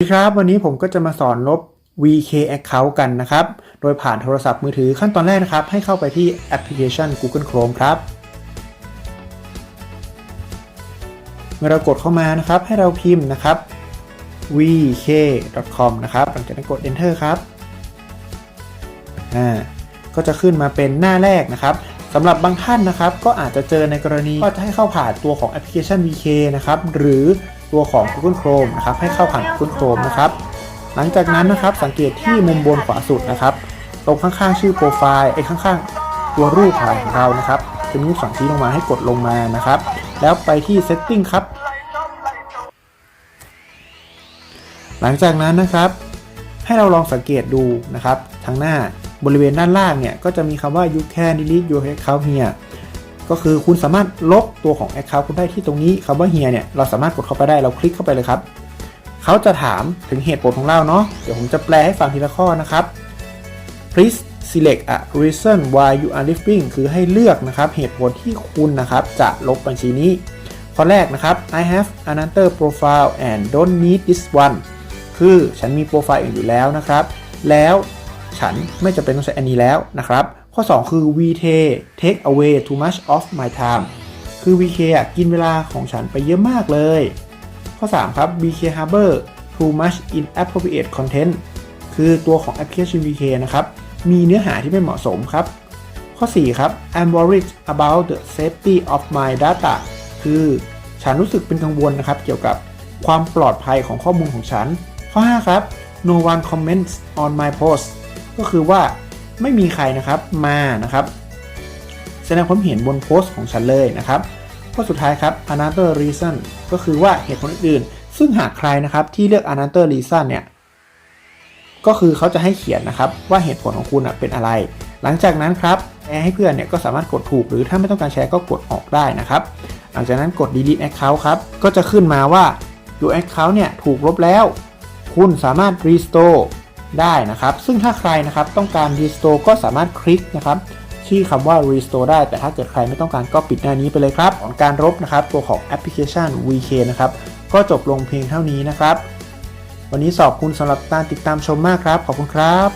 สวัสดีครับวันนี้ผมก็จะมาสอนลบ VK Account กันนะครับ โดยผ่านโทรศัพท์มือถือขั้นตอนแรกนะครับ ให้เข้าไปที่แอปพลิเคชัน Google Chrome ครับ เมื่อเรากดเข้ามานะครับ ให้เราพิมพ์นะครับ vk.com นะครับ หลังจากนั้นกด enter ครับ อ่า ก็จะขึ้นมาเป็นหน้าแรกนะครับสำหรับบางท่านนะครับ ก็อาจจะเจอในกรณีก็จะให้เข้าผ่านตัวของแอปพลิเคชัน VK นะครับ หรือ ตัวของ Google Chrome นะครับให้เข้าผ่าน Google Chrome นะครับหลังจากนั้นนะครับสังเกตที่มุมบนขวาสุดนะครับ ตรงข้างๆ ชื่อโปรไฟล์ไอ้ข้างๆ ตัวรูปถ่ายของเรานะครับจะมีลูกศรชี้ลงมาให้กดลงมานะครับ แล้วไปที่ Setting ครับ หลังจากนั้นนะครับ ให้เราลองสังเกตดูนะครับ ทางหน้าบริเวณด้านล่างเนี่ย ก็จะมีคำว่า you can delete your account here ก็คือคุณสามารถลบตัวของ account คุณได้ที่ตรงนี้คำว่า here เนี่ยเราสามารถกดเข้าไปได้เราคลิกเข้าไปเลยครับเขาจะถามถึงเหตุผลของเราเนาะเดี๋ยวผมจะแปลให้ฟังทีละข้อนะครับ please select a reason why you are leaving คือให้เลือกนะครับเหตุผลที่คุณนะครับจะลบบัญชีนี้ ข้อแรกนะครับ I have another profile and don't need this one คือฉันมีโปรไฟล์อื่นอยู่แล้วนะครับ แล้วฉันไม่จำเป็นต้องใช้อันนี้แล้วนะครับ ข้อ 2 คือ VK take away too much of my time คือ VK อะกินเวลาของฉันไปเยอะมากเลย ข้อ 3 ครับ VK harbor too much inappropriate content คือตัวของแอปพลิเคชัน VK นะครับ มีเนื้อหาที่ไม่เหมาะสมครับ ข้อ 4 ครับ I'm worried about the safety of my data คือฉันรู้สึกเป็นกังวลนะครับ เกี่ยวกับความปลอดภัยของข้อมูลของฉัน ข้อ 5 ครับ no one comments on my post ก็คือว่า ไม่มีใครนะครับมานะครับ แสดงความเห็นบนโพสต์ของฉันเลยนะครับข้อสุดท้ายครับ another reason ก็คือว่าเหตุผลอื่นๆ ซึ่งหากใครนะครับที่เลือก another reason เนี่ยก็คือเขาจะให้เขียนนะครับว่าเหตุผลของคุณเป็นอะไร หลังจากนั้นครับแชร์ให้เพื่อนเนี่ยก็สามารถกดถูก หรือถ้าไม่ต้องการแชร์ก็กดออกได้นะครับ หลังจากนั้นกด delete account ครับ ก็จะขึ้นมาว่า your account เนี่ยถูกลบแล้ว คุณสามารถ restore ได้นะครับ ซึ่งถ้าใครนะครับต้องการ restore ก็สามารถคลิกนะครับที่คำว่า restore ได้ แต่ถ้าเกิดใครไม่ต้องการก็ปิดหน้านี้ไปเลยครับของการลบนะครับ ตัวของแอปพลิเคชัน VK นะครับก็จบลงเพียงเท่านี้นะครับ วันนี้สอบคุณสำหรับการติดตามชมมากครับ ขอบคุณครับ